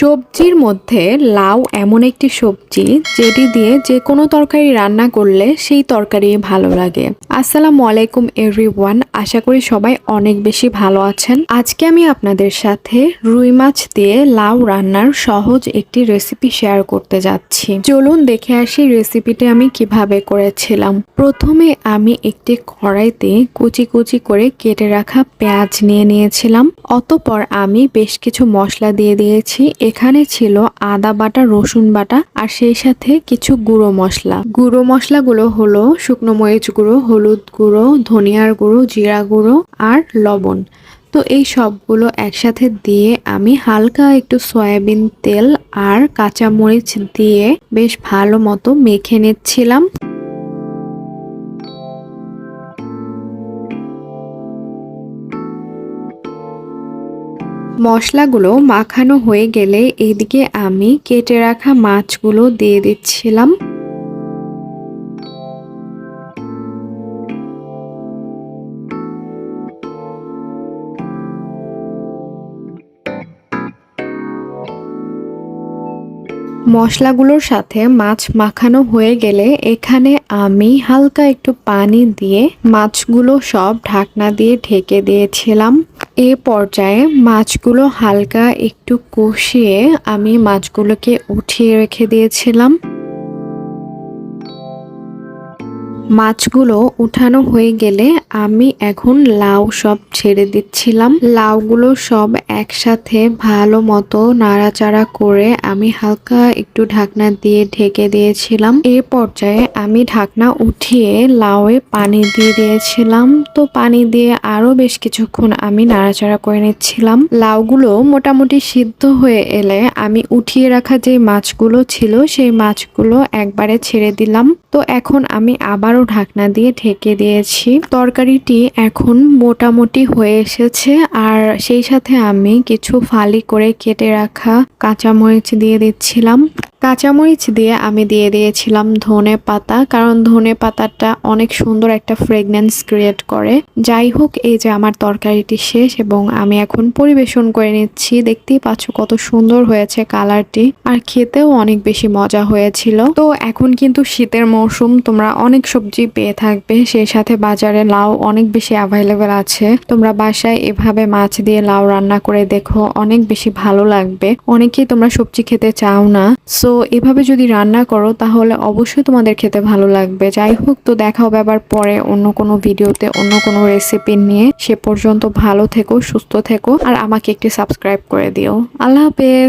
সবজির মধ্যে লাউ এমন একটি সবজি যেটি দিয়ে যে কোনো তরকারি রান্না করলে সেই তরকারি ভালো লাগে। আসসালামু আলাইকুম এভরিওয়ান, আশা করি সবাই অনেক বেশি ভালো আছেন। আজকে আমি আপনাদের সাথে রুই মাছ দিয়ে লাউ রান্নার সহজ একটি রেসিপি শেয়ার করতে যাচ্ছি। চলুন দেখে আসি রেসিপিটি আমি কীভাবে করেছিলাম। প্রথমে আমি একটি কড়াইতে কুচি কুচি করে কেটে রাখা পেঁয়াজ নিয়ে নিয়েছিলাম। অতপর আমি বেশ কিছু মশলা দিয়ে দিয়েছি। এখানে ছিল আদা বাটা, রসুন বাটা আর সেই সাথে কিছু গুঁড়ো মশলা। গুঁড়ো মশলাগুলো হলো শুকনো মরিচ গুঁড়ো, হলুদ গুঁড়ো, ধনিয়ার গুঁড়ো, জিরা গুঁড়ো আর লবণ। তো এই সবগুলো একসাথে দিয়ে আমি হালকা একটু সয়াবিন তেল আর কাঁচা মরিচ দিয়ে বেশ ভালো মতো মেখে নিচ্ছিলাম। মশলাগুলো মাখানো হয়ে গেলে এদিকে আমি কেটে রাখা মাছগুলো দিয়ে দিচ্ছিলাম। মশলাগুলোর সাথে মাছ মাখানো হয়ে গেলে এখানে আমি হালকা একটু পানি দিয়ে মাছগুলো সব ঢাকনা দিয়ে ঢেকে দিয়েছিলাম। এ পর্যায়ে মাছগুলো হালকা একটু কষিয়ে আমি মাছগুলোকে উঠিয়ে রেখে দিয়েছিলাম। মাছগুলো উঠানো হয়ে গেলে আমি এখন লাউ সব ছেড়ে দিচ্ছিলাম। লাউগুলো সব একসাথে ভালো মতো নাড়াচাড়া করে আমি হালকা একটু ঢাকনা দিয়ে ঢেকে দিয়েছিলাম। এই পর্যায়ে আমি ঢাকনা উঠিয়ে লাউয়ে পানি দিয়ে দিয়েছিলাম। তো পানি দিয়ে আরও বেশ কিছুক্ষণ আমি নাড়াচাড়া করে নিচ্ছিলাম। লাউগুলো মোটামুটি সিদ্ধ হয়ে এলে আমি উঠিয়ে রাখা যে মাছগুলো ছিল, সেই মাছগুলো একবারে ছেড়ে দিলাম। তো এখন আমি আবারও ঢাকনা দিয়ে ঢেকে দিয়েছি। তরকারিটি এখন মোটামুটি হয়ে এসেছে আর সেই সাথে আমি কিছু ফালি করে কেটে রাখা কাঁচামরিচ দিয়ে দিচ্ছিলাম। কাঁচামরিচ দিয়ে আমি দিয়ে দিয়েছিলাম ধনে পাতা, কারণ ধনে পাতাটা অনেক সুন্দর একটা ফ্রেগনেন্স ক্রিয়েট করে। যাই হোক, এই যে আমার তরকারিটি শেষ এবং আমি এখন পরিবেশন করে নিচ্ছি। দেখতেই পাচ্ছ কত সুন্দর হয়েছে কালারটি, আর খেতেও অনেক বেশি মজা হয়েছিল। তো এখন কিন্তু শীতের মৌসুম, তোমরা অনেক সবজি পেয়ে থাকবে, সেই সাথে বাজারে লাউ অনেক বেশি অ্যাভেলেবেল আছে। তোমরা বাসায় এভাবে মাছ দিয়ে লাউ রান্না করে দেখো, অনেক বেশি ভালো লাগবে। অনেকেই তোমরা সবজি খেতে চাও না। সো এভাবে যদি রান্না করো, তাহলে অবশ্যই তোমাদের খেতে ভালো লাগবে। যাই হোক, তো দেখা হবে আবার পরে অন্য কোনো ভিডিওতে, অন্য কোনো রেসিপি নিয়ে। সে পর্যন্ত ভালো থেকো, সুস্থ থেকো, আর আমাকে একটি সাবস্ক্রাইব করে দিও। আল্লাহ হাফেজ!